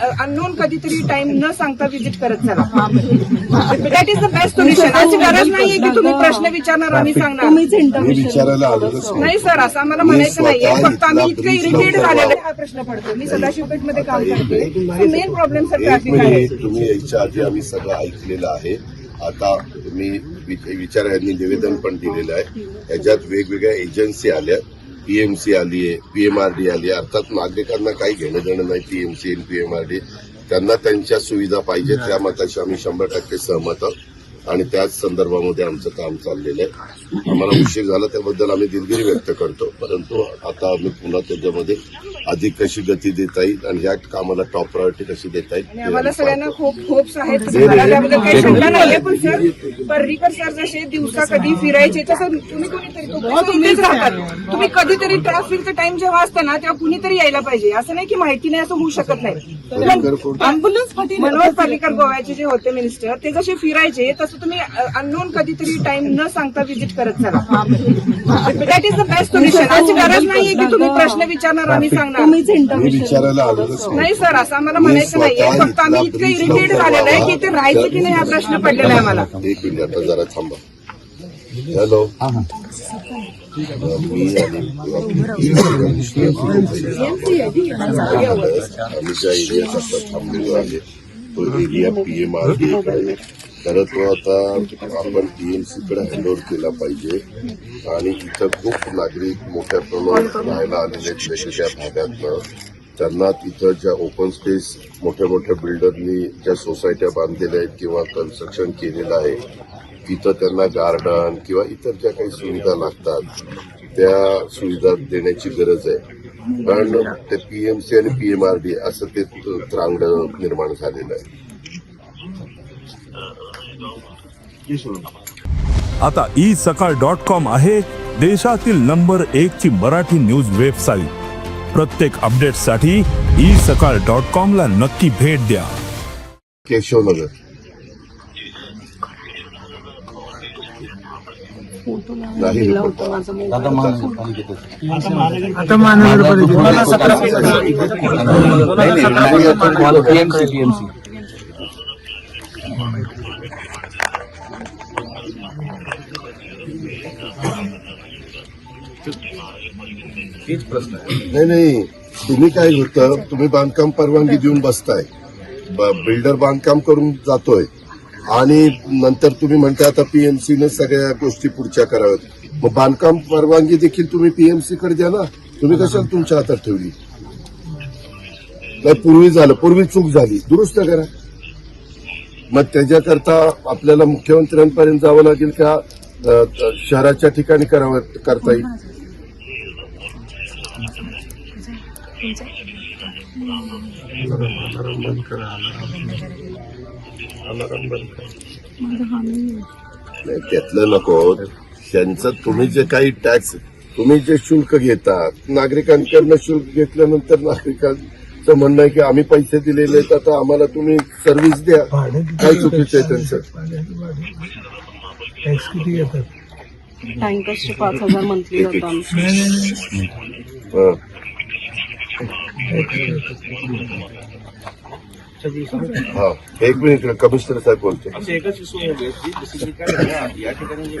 Unknown कधीतरी time न सांगता व्हिजिट करत चला. That is the best solution अशी गरज नाहीये की तुम्ही प्रश्न विचारणार आम्ही सांगणार. विचारायला आलेलोच नाही. सर असं आम्हाला म्हणायचं नाहीये. फक्त आम्ही इतकं इरिटेट झालेलो हा प्रश्न पडतो मी सदाशिवपेठमध्ये काम करते. मेन प्रॉब्लेम सर ट्रॅफिक आहे. तुम्ही याच्या आधी आम्ही सगळं ऐकलेलं आहे. आता मी विचार यांनी निवेदन पण दिलेलं आहे. याच्यात वेगवेगळ्या एजन्सी आल्या पीएमसी आली आहे पीएमआरडी आली आहे. अर्थात नागरिकांना काही घेणं देणं नाही पीएमसी आणि पीएमआरडी त्यांना त्यांच्या सुविधा पाहिजे त्या मताशी आम्ही शंभर टक्के सहमत आहोत. आणि त्याच संदर्भामध्ये आमचं काम चाललेलं आहे. आम्हाला उशीर झाला त्याबद्दल आम्ही दिलगिरी व्यक्त करतो. परंतु आता आम्ही पुन्हा त्याच्यामध्ये अधिक कशी गती देता येईल आणि ह्या कामाला टॉप प्रायोरिटी कशी देता येईल आम्हाला आम्ही सगळ्यांना. खूप होप्स आहेत मला त्याबद्दल काही शंका नाहीये पण सर पर्रीकर सर जसे दिवसा कधी फिरायचे तसं तुम्ही कोणीतरी तो तुम्हीच राहतात. तुम्ही कधीतरी ट्रॅफिकचा टाइम जेव्हा असतं ना तेव्हा कुणीतरी यायला पाहिजे. असं नाही की माहिती नाही असं होऊ शकत नाही? अँब्युलन्स मनोहर पर्रीकर गोव्याचे जे होते मिनिस्टर ते जसे फिरायचे तसं तुम्ही अननोन कधीतरी टाइम न सांगता व्हिजिट करत चला. That is the best solution अशी गरज नाहीये की तुम्ही प्रश्न विचारणार आम्ही सांगणार. नाही. सर असं आम्हाला म्हणायचं नाहीये. फक्त आम्ही इतकं इरिटेट झालेलं आहे की. इथे राहायचं की नाही हा प्रश्न पडलेला आहे आम्हाला. एक मिनिट आता जरा थांबा. हॅलो मी ज्या आता थांबलेलो आहे तो एरिया पीएम आर खरं तो आता आपण पीएमसीकडे हँडओव्हर केला पाहिजे आणि इथं खूप नागरिक मोठ्या प्रमाणात राहायला आलेले आहेत वेगवेगळ्या भागातनं त्यांना तिथं ज्या ओपन स्पेस मोठ्या मोठ्या बिल्डरनी ज्या सोसायट्या बांधलेल्या आहेत किंवा कन्स्ट्रक्शन केलेलं आहे तिथं त्यांना गार्डन किंवा इतर ज्या काही सुविधा लागतात त्या सुविधा देण्याची गरज आहे. कारण ते पीएमसी आणि पीएमआरडी असं ते त्रांगड निर्माण झालेलं आहे. आता ई सकाळ डॉट कॉम आहे देशातील नंबर एक ची मराठी न्यूज वेबसाईट प्रत्येक अपडेटसाठी ई सकाळ डॉट कॉम ला नक्की भेट द्या. केशवनगर. नाही report. पीएमसी पीएमसी नाही नाही तुम्ही काय होतं तुम्ही बांधकाम परवानगी देऊन बसताय. बिल्डर बांधकाम करून जातोय. आणि नंतर तुम्ही म्हणता आता पीएमसीनं सगळ्या गोष्टी पुढच्या कराव्यात. मग बांधकाम परवानगी देखील तुम्ही पीएमसी कडे द्या ना. तुम्ही कशाला तुमच्या हातात ठेवली? नाही पूर्वी झालं. पूर्वी चूक झाली. दुरुस्त करा. मग त्याच्याकरता आपल्याला मुख्यमंत्र्यांपर्यंत जावं लागेल का? शहराच्या ठिकाणी करावं करता येईल? नाही त्यातलं नको. त्यांचं तुम्ही जे काही टॅक्स तुम्ही जे शुल्क घेतात नागरिकांकडनं शुल्क घेतल्यानंतर नागरिकांचं म्हणणं आहे की आम्ही पैसे दिलेले आहेत आता आम्हाला तुम्ही सर्व्हिस द्या. काय चुकीचं आहे त्यांचं? टॅक्स किती घेतात टँकर्सचे पाच हजार मंथली हं. एक मिनिट कमिशनर साहेब बोलतो या ठिकाणी